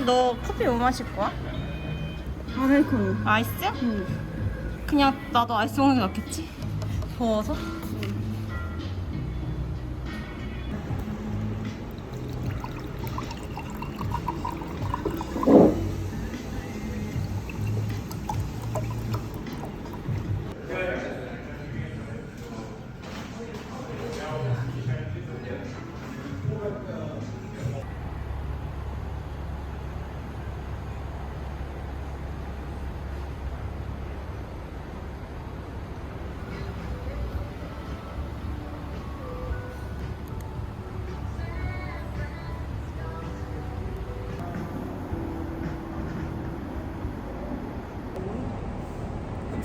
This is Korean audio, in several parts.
뭐 먹지? 너 커피 뭐 마실 거야? 아메리카노. 아이스? 응. 그냥 나도 아이스 먹는 게 낫겠지? 더워서?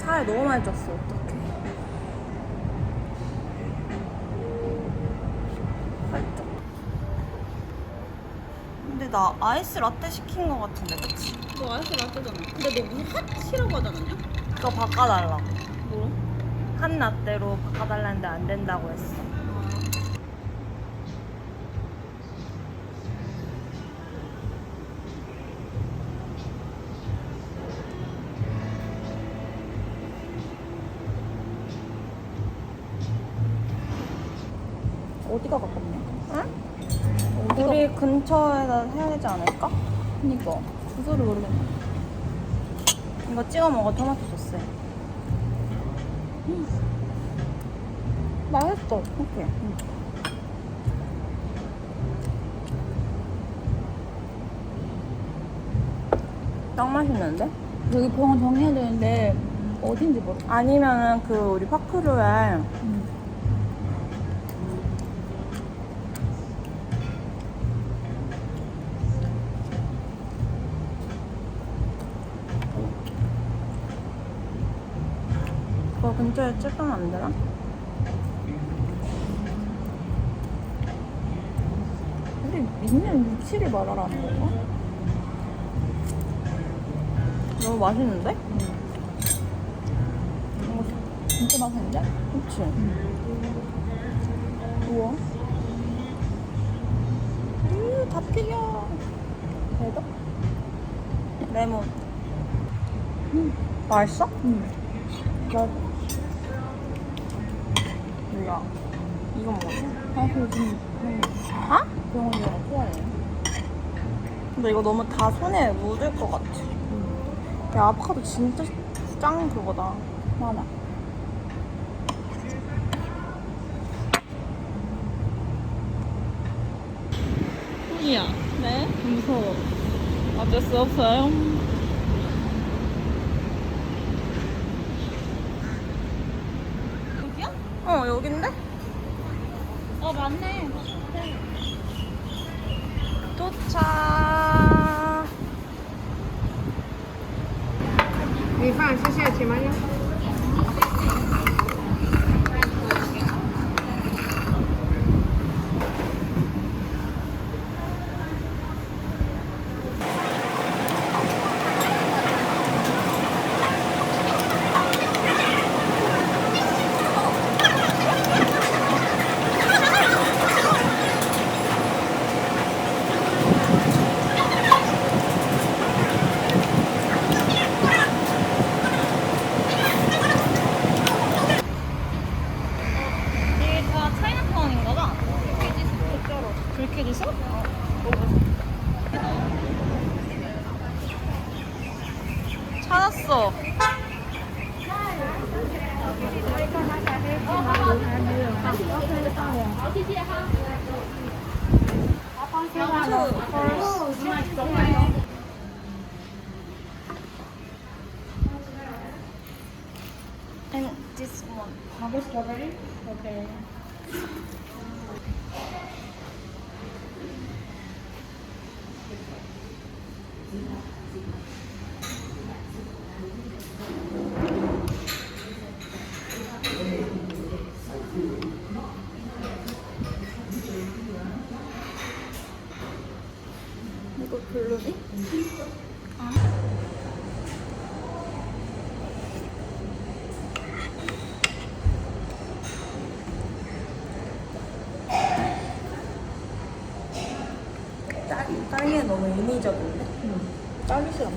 살 너무 많이 쪘어. 어떡해. 살짝. 근데 나 아이스 라떼 시킨 거 같은데, 그치? 너 아이스 라떼잖아. 근데 너 무슨 핫이라고 하지 않았냐? 그거 바꿔달라고. 뭐라? 한 라떼로 바꿔달라는데 안 된다고 했어. 근처에다 해야 되지 않을까? 그니까. 주소를 모르겠네. 이거 찍어 먹어, 토마토 소스. 맛있어. 오케이. 딱 맛있는데? 여기 병원 정해야 되는데 어딘지 모르. 아니면은 그 우리 파크루에 응. 근처에 찍으면 안 되나? 우리 있는 위치를 말하라는 건가? 너무 맛있는데? 이거 진짜 맛있는데? 그치? 우와. 음, 다 튀겨. 대박. 레몬. 음. 맛있어? 응. 나 몰라. 이거 먹어. 사실 요즘 그런 아? 병원 내가 좋아해. 근데 이거 너무 다 손에 묻을 것 같아. 야, 아보카도 진짜 짱 그거다. 많아. 훈이야. 네? 무서워. 어쩔 수 없어요. 여기야? 어, 여긴데? 어, 맞네. 도착. 米饭，谢谢，请慢用。 찾 딸기는 너무 인위적인데? 응. 딸기 싫어.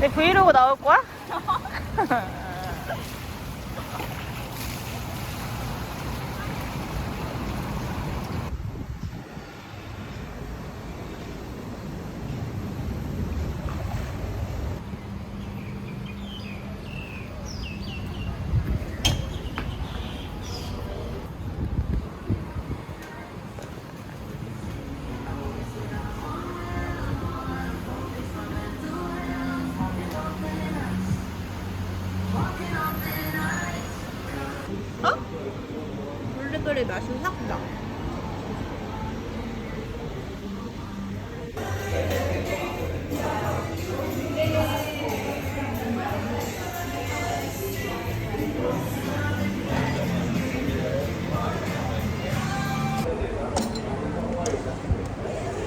내 브이로그 나올 거야? 맛이 확 나.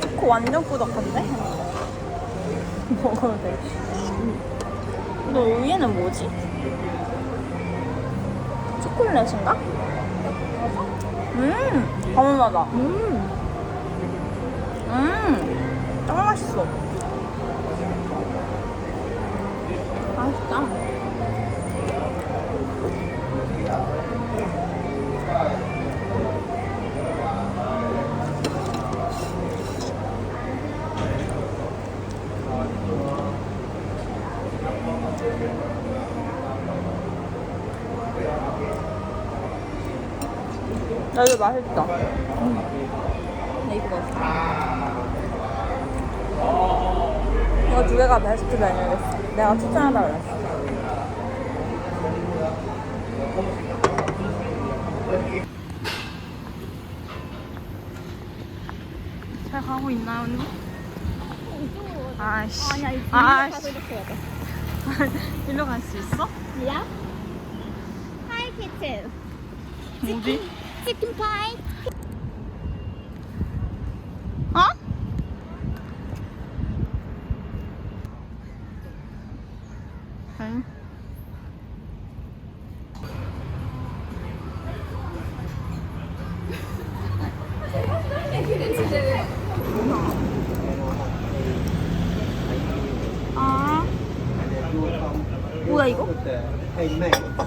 초코 완전 꾸덕한데? 먹어도 돼. 너 위에는 뭐지? 초콜릿인가? 음, 가만하다. 음. 음, 짱 맛있어. 맛있다. 나 이거 맛있다. 나 이거 맛있어. 이거 두 개가 베스트 메뉴였어. 내가 추천하다 그랬어. 잘 가고 있나요, 언니? 아이씨. 아니야, 이거 돼. 일로 갈 수 있어? 야? 하이 키튼. 어디? 치킨 파이. 어? 응. 아. 뭐야 이거? 맞아.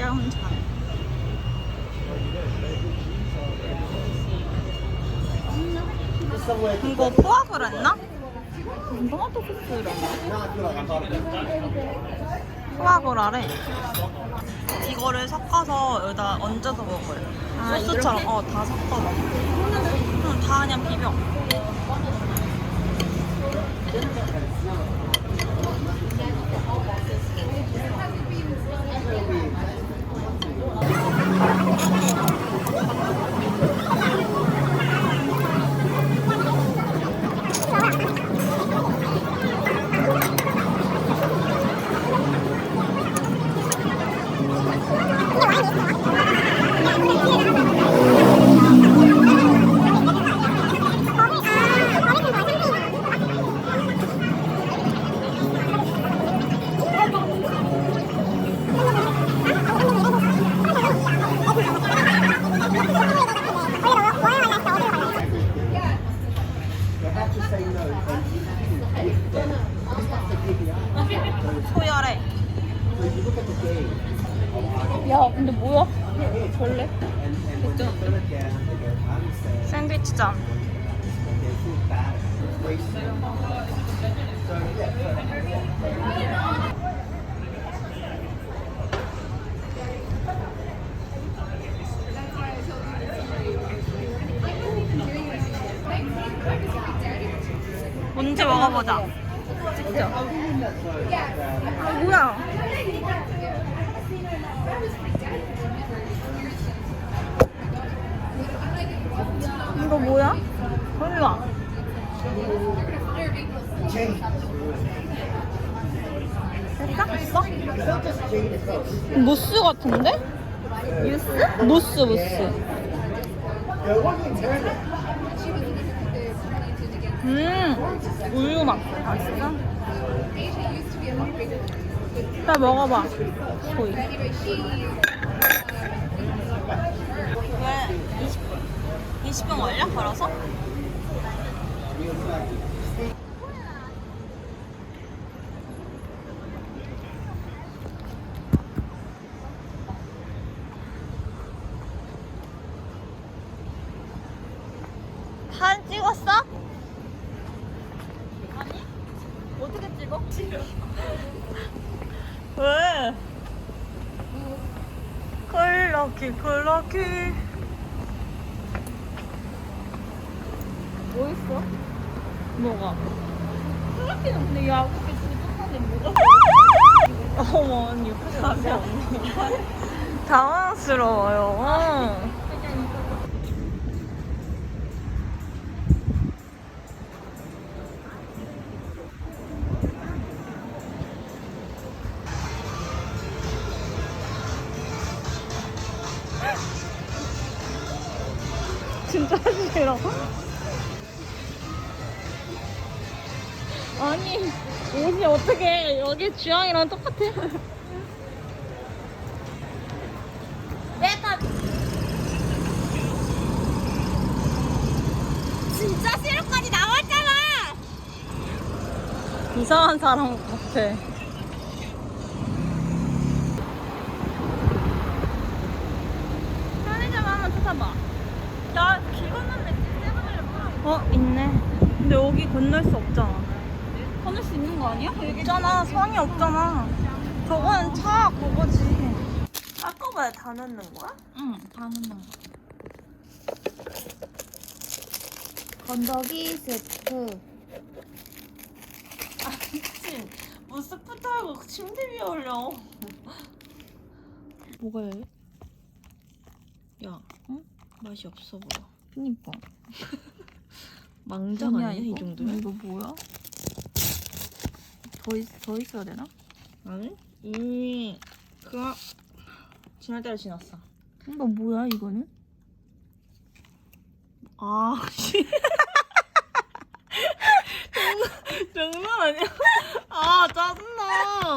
야훈찬. 이거 포악을 했나? 토마토 소스랑. 포악을 하래. 이거를 섞어서 여기다 얹어서 먹어요. 아, 소스처럼 어 다 섞어서. 응, 다 그냥 비벼. 먹어보자. 진짜. 아, 뭐야? 이거 뭐야? 설마. 됐어? 무스 같은데? 무스? 무스, 무스. 음, 우유 맛. 맛있어? 나 먹어봐. 보이. 왜 20분? 20분 걸려? 걸어서? 사진 찍었어? 아니? 어떻게 찍어? 왜? 콜라키 콜라키 뭐 있어? 뭐가? 플라티는 근데 야구게 부족한데 뭐가? 어머 언니 답이 없네 당황스러워요 진짜 싫어 아니 옷이 어떻게 여기 주황이랑 똑같아? 내가 진짜 시루까지 나왔잖아. 이상한 사람 같아. 편의점 한번 찾아봐. 야길 건너는데 세븐일레븐. 어 있네. 근데 여기 건널 수 없잖아. 건널 수 있는 거 아니야? 여기 없잖아. 성이 없잖아. 저건 차 그거지. 한꺼번에 다 넣는 거야? 응, 다 넣는 거. 건더기 세트. 아 미친. 뭐 스프 타고 침대 위에 올려. 뭐가 해? 야, 응? 맛이 없어 보여. 그니까. 망작 뭐냐, 아니야 이 이거? 정도면? 이거 뭐야? 더, 있, 더 있어야 되나? 아니? 이미 그거 지날 때를 지났어. 이거 뭐야, 이거는? 아, 씨. 장난, 장난 아니야? 아, 짜증나.